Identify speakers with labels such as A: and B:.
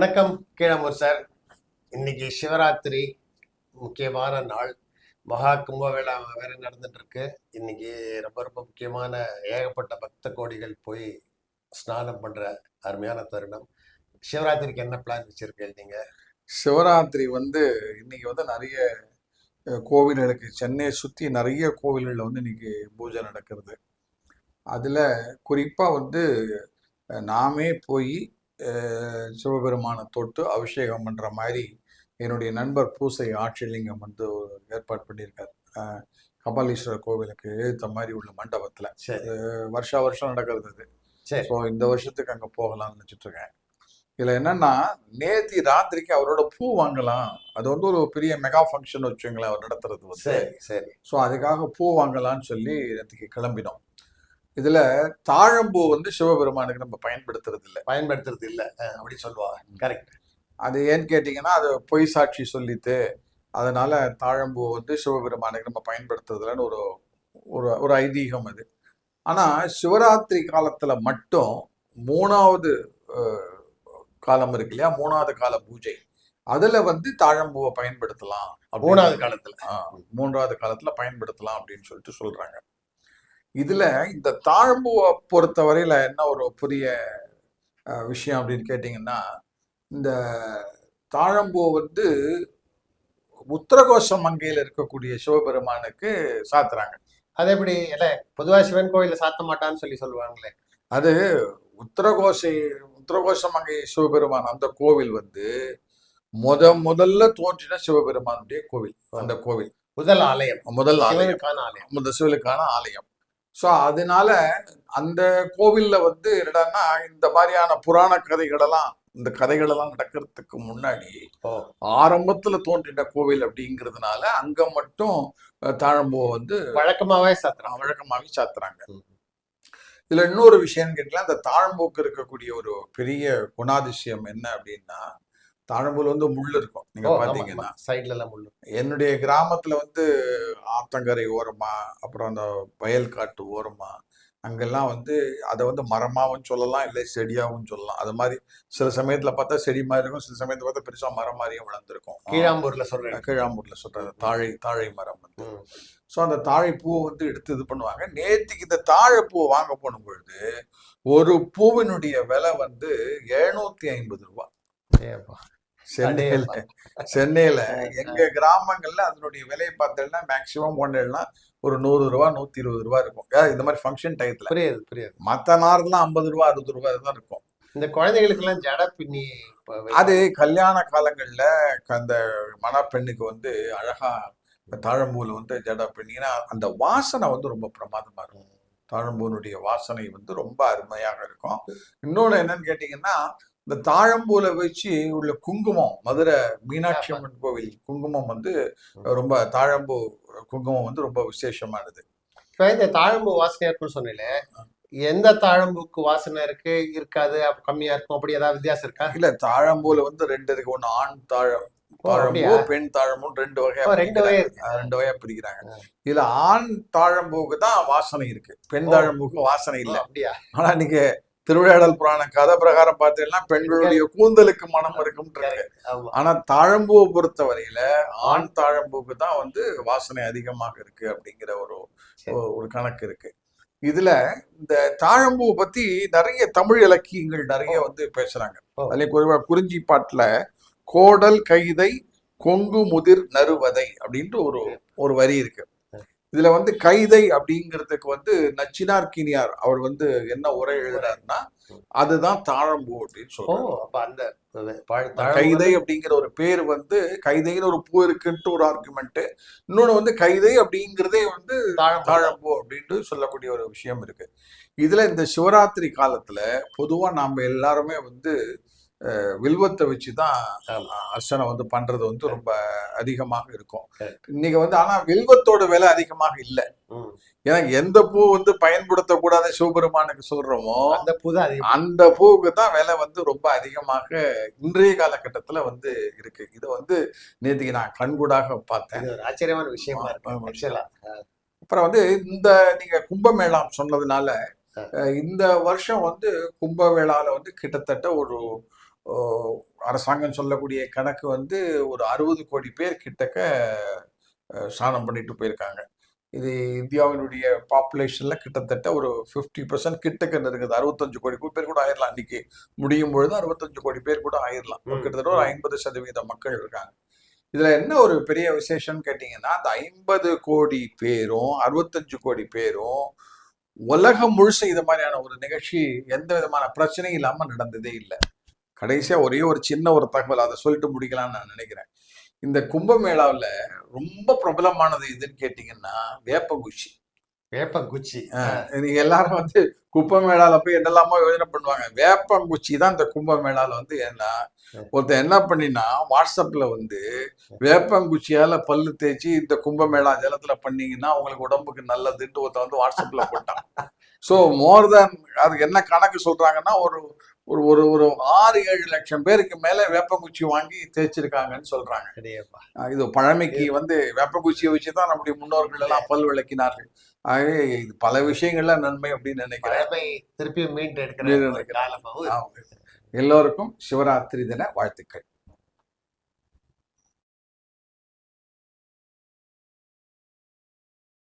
A: வணக்கம் கீழமூர் சார். இன்னைக்கு சிவராத்திரி முக்கியமான நாள். மகா கும்பமேளா வேற நடந்துட்டு இருக்கு இன்னைக்கு ரொம்ப ரொம்ப முக்கியமான ஏகப்பட்ட பக்த கோடிகள் போய் ஸ்நானம் பண்ற அருமையான தருணம். சிவராத்திரிக்கு என்ன பிளான் வச்சிருக்கீங்க நீங்க?
B: சிவராத்திரி வந்து இன்னைக்கு வந்து நிறைய கோவில்களுக்கு சென்னையை சுற்றி நிறைய கோவில்களில் வந்து இன்னைக்கு பூஜை நடக்கிறது. அதில் குறிப்பாக வந்து நாமே போய் சிவபெருமானை தொட்டு அபிஷேகம் பண்ணுற மாதிரி என்னுடைய நண்பர் பூசை ஆட்சிலிங்கம் வந்து ஒரு ஏற்பாடு பண்ணியிருக்கார். கபாலீஸ்வரர் கோவிலுக்கு எழுத்த மாதிரி உள்ள மண்டபத்தில். வருஷா வருஷம் நடக்கிறது அது. ஸோ இந்த வருஷத்துக்கு அங்கே போகலாம்னு நினச்சிட்டு இருக்கேன் இதில் என்னன்னா நேத்தி ராத்திரிக்கு அவரோட பூ வாங்கலாம். அது வந்து ஒரு பெரிய மெகா ஃபங்க்ஷன் வச்சுங்களேன் அவர் நடத்துறது வந்து.
A: சரி சரி.
B: ஸோ அதுக்காக பூ வாங்கலாம்னு சொல்லி நேற்றுக்கு கிளம்பினோம். இதில் தாழம்பூ வந்து சிவபெருமானுக்கு நம்ம பயன்படுத்துறது இல்லை.
A: பயன்படுத்துறது இல்ல. அப்படி சொல்லுவா கரெக்ட்
B: அது ஏன்னு கேட்டிங்கன்னா அது பொய் சாட்சி சொல்லிட்டு அதனால தாழம்பூ வந்து சிவபெருமானுக்கு நம்ம பயன்படுத்துறதுலன்னு ஒரு ஒரு ஒரு ஐதீகம் அது. ஆனால் சிவராத்திரி காலத்தில் மட்டும் மூணாவது காலம் இருக்கு இல்லையா? மூணாவது கால பூஜை. அதில் வந்து தாழம்பூவை பயன்படுத்தலாம்.
A: மூணாவது காலத்துல.
B: மூன்றாவது காலத்துல பயன்படுத்தலாம் அப்படின்னு சொல்லிட்டு சொல்றாங்க. இதுல இந்த தாழம்பூவை பொறுத்த வரையில என்ன ஒரு புதிய விஷயம் அப்படின்னு கேட்டிங்கன்னா இந்த தாழம்பூ வந்து உத்தரகோஷ மங்கையில் இருக்கக்கூடிய சிவபெருமானுக்கு சாத்துறாங்க.
A: அது எப்படி? இல்ல பொதுவா சிவன் கோயில்ல சாத்த மாட்டான்னு சொல்லி சொல்லுவாங்களே.
B: அது உத்தரகோசை உத்தரகோஷ மங்கை சிவபெருமான் அந்த கோவில் வந்து முத முதல்ல தோன்றின சிவபெருமானுடைய கோவில் அந்த கோவில்.
A: முதல் ஆலயம்.
B: முதல் ஆலயம்.
A: சிவனுக்கான ஆலயம்.
B: இந்த சிவலுக்கான ஆலயம். ஸோ அதனால அந்த கோவில்ல வந்து என்னடான்னா இந்த மாதிரியான புராண கதைகளெல்லாம் இந்த கதைகளெல்லாம் நடக்கிறதுக்கு முன்னாடி ஆரம்பத்துல தோன்றின கோவில் அப்படிங்கிறதுனால அங்க மட்டும் அஹ், தாழம்பூவை வந்து
A: வழக்கமாவே சாத்துறான்
B: வழக்கமாகவே சாத்துறாங்க. இதுல இன்னொரு விஷயம் கேட்டீங்கன்னா இந்த தாழம்பூக்கு இருக்கக்கூடிய ஒரு பெரிய குணாதிசயம் என்ன அப்படின்னா தாழம்பூல வந்து முள் இருக்கும். நீங்க பாத்தீங்கன்னா.
A: சைட்ல எல்லாம் முள்ளு.
B: என்னுடைய கிராமத்துல வந்து ஆத்தங்கரை ஓரமா அப்புறம் அந்த வயல் காட்டு ஓரமா அங்கெல்லாம் வந்து அதை வந்து மரமாவும் சொல்லலாம் இல்லை செடியாவும் சொல்லலாம். அது மாதிரி சில சமயத்துல பார்த்தா செடி மாதிரி இருக்கும் சில சமயத்துல பார்த்தா பெருசா மரம் மாதிரியும் வளர்ந்துருக்கும்.
A: கீழாம்பூர்ல சொல்றேன்
B: கீழாம்பூர்ல சொல்றது தாழை தாழை மரம் வந்து. ஸோ அந்த தாழை பூவை வந்து எடுத்து இது பண்ணுவாங்க. நேத்திக்கு இந்த தாழை பூவை வாங்க போன பொழுது ஒரு பூவினுடைய விலை வந்து எழுநூத்தி ஐம்பது
A: ஏப்பா.
B: சென்னையில சென்னையில. எங்க கிராமங்கள்ல அதனுடைய விலையை பார்த்தேன்னா மேக்சிமம் ஒன்றுனா ஒரு நூறு ரூபா நூத்தி இருபது ரூபா இருக்கும். இந்த மாதிரி ஃபங்க்ஷன் டயத்துல
A: புரியுது புரியுது.
B: மற்ற நார்லாம் ஐம்பது ரூபா அறுபது ரூபா தான் இருக்கும்.
A: இந்த குழந்தைகளுக்கு எல்லாம் ஜட பின்னி
B: அது கல்யாண காலங்கள்ல அந்த மணப்பெண்ணுக்கு வந்து அழகா தாழம்பூல வந்து ஜடா பண்ணிங்கன்னா அந்த வாசனை வந்து ரொம்ப பிரமாதமா இருக்கும். தாழம்பூனுடைய வாசனை வந்து ரொம்ப அருமையாக இருக்கும். இன்னொன்று என்னன்னு கேட்டிங்கன்னா இந்த தாழம்பூல வச்சு உள்ள குங்குமம் மதுரை மீனாட்சி அம்மன் கோவில் குங்குமம் வந்து ரொம்ப தாழம்பூ குங்குமம் வந்து ரொம்ப விசேஷமானது.
A: இப்ப இந்த தாழம்பூ வாசனை இருக்குன்னு சொன்னீங்க எந்த தாழம்பூக்கு வாசனை இருக்கு இருக்காது கம்மியா இருக்கும் அப்படி ஏதாவது வித்தியாசம் இருக்கா?
B: இல்ல தாழம்பூல வந்து ரெண்டு இருக்கு ஒன்று ஆண் தாழம் தாழம்பூ? பெண் தாழம்பூ ரெண்டு வகையா
A: ரெண்டு வகை
B: ரெண்டு வகையா பிரிக்கிறாங்க. இதுல ஆண் தாழம்பூக்கு தான் வாசனை இருக்கு. பெண். தாழம்பூக்கு வாசனை இல்ல.
A: அப்படியா?
B: ஆனா நீங்க திருவிளையாடல் புராண கதை பிரகாரம் பார்த்தீங்கன்னா பெண்களுடைய கூந்தலுக்கு மனம் இருக்கும்
A: ஆமா.
B: ஆனா தாழம்பூவை பொறுத்த வரையில ஆண் தாழம்பூக்கு தான் வந்து வாசனை அதிகமாக இருக்கு அப்படிங்கிற ஒரு ஒரு கணக்கு இருக்கு. இதுல இந்த தாழம்பூவை பத்தி நிறைய தமிழ் இலக்கியங்கள் நிறைய வந்து பேசுறாங்க. அதுல குறிப்பா குறிஞ்சி பாட்டுல கோடல் கைதை கொங்கு முதிர் நறுவதை அப்படின்ட்டு ஒரு ஒரு வரி இருக்கு. இதுல வந்து கைதை அப்படிங்கிறதுக்கு வந்து நச்சினார்கினியார் அவர் வந்து என்ன உரை எழுதுறாருன்னா அதுதான் தாழம்பூ அப்படின்னு
A: அப்ப அந்த
B: கைதை அப்படிங்கிற ஒரு பேர் வந்து கைதைன்னு ஒரு பூ இருக்குன்ட்டு ஒரு ஆர்குமெண்ட் இன்னொன்னு வந்து கைதை அப்படிங்கிறதே வந்து
A: தாழம்பூ
B: அப்படின்ட்டு சொல்லக்கூடிய ஒரு விஷயம் இருக்கு. இதுல இந்த சிவராத்திரி காலத்துல பொதுவா நாம எல்லாருமே வந்து வில்வத்தை வச்சுதான்
A: ஆமா.
B: அர்ச்சனை வந்து பண்றது வந்து ரொம்ப அதிகமாக இருக்கும். இன்னைக்கு வந்து ஆனா வில்வத்தோட விலை அதிகமாக இல்லை. ஏன்னா எந்த பூ வந்து பயன்படுத்தக்கூடாத சிவபெருமானுக்கு சொல்றோமோ
A: அந்த பூ தான்
B: அந்த பூவுக்கு தான் விலை வந்து ரொம்ப அதிகமாக இன்றைய காலகட்டத்துல வந்து இருக்கு. இது வந்து நேற்றுக்கு நான் கண்கூடாக பார்த்தேன்.
A: ஆச்சரியமான விஷயமா இருக்கு.
B: அப்புறம் வந்து இந்த நீங்க கும்பமேளாம் சொன்னதுனால இந்த வருஷம் வந்து கும்பமேளால வந்து கிட்டத்தட்ட ஒரு அரசாங்கம் சொல்லக்கூடிய கணக்கு வந்து ஒரு அறுபது கோடி பேர் கிட்டக்க ஸ்நானம் பண்ணிட்டு போயிருக்காங்க. இது இந்தியாவினுடைய பாப்புலேஷன்ல கிட்டத்தட்ட ஒரு ஃபிஃப்டி பர்சன்ட் கிட்டக்க இருக்குது அறுபத்தஞ்சு கோடி பேர் கூட ஆயிரலாம். அன்னைக்கு முடியும் பொழுது அறுபத்தஞ்சு கோடி பேர் கூட ஆயிரலாம். கிட்டத்தட்ட ஒரு ஐம்பது சதவீத மக்கள் இருக்காங்க. இதுல என்ன ஒரு பெரிய விசேஷம்னு கேட்டீங்கன்னா அந்த ஐம்பது கோடி பேரும் அறுபத்தஞ்சு கோடி பேரும் உலகம் முழுச இது மாதிரியான ஒரு நிகழ்ச்சி எந்த விதமான பிரச்சனையும் இல்லாம நடந்ததே இல்லை. கடைசியா ஒரே ஒரு சின்ன ஒரு தகவல் அதை சொல்லிட்டு முடிக்கலாம்னு நான் நினைக்கிறேன். இந்த கும்பமேளாவுல ரொம்ப பிரபலமானது எதுன்னு கேட்டீங்கன்னா வேப்பங்குச்சி.
A: வேப்பங்குச்சி.
B: நீங்க எல்லாரும் வந்து கும்பமேளால போய் என்னெல்லாமோ யோசனை பண்ணுவாங்க. வேப்பங்குச்சி தான் இந்த கும்பமேளால வந்து என்ன ஒருத்தன் என்ன பண்ணினா வாட்ஸ்அப்ல வந்து வேப்பங்குச்சியால பல்லு தேய்ச்சி இந்த கும்பமேளா ஜலத்துல பண்ணீங்கன்னா உங்களுக்கு உடம்புக்கு நல்லதுன்ட்டு ஒருத்தன் வந்து வாட்ஸ்அப்ல போட்டான். ஸோ மோர் தேன் அதுக்கு என்ன கணக்கு சொல்றாங்கன்னா ஒரு ஒரு ஒரு ஒரு ஆறு ஏழு லட்சம் பேருக்கு மேல வேப்பங்குச்சி வாங்கி தேய்ச்சிருக்காங்கன்னு சொல்றாங்க. இது பழமைக்கு வந்து வேப்பங்குச்சியை வச்சு தான் நம்முடைய முன்னோர்கள் எல்லாம் பல் விளக்கினார்கள். ஆகவே இது பல விஷயங்கள்ல நன்மை அப்படின்னு நினைக்கிறேன்.
A: பழமை திருப்பி மீண்டு
B: மீண்டு
A: எடுக்கிற காலமாவும்
B: ஆமா. எல்லோருக்கும் சிவராத்திரி தின வாழ்த்துக்கள்.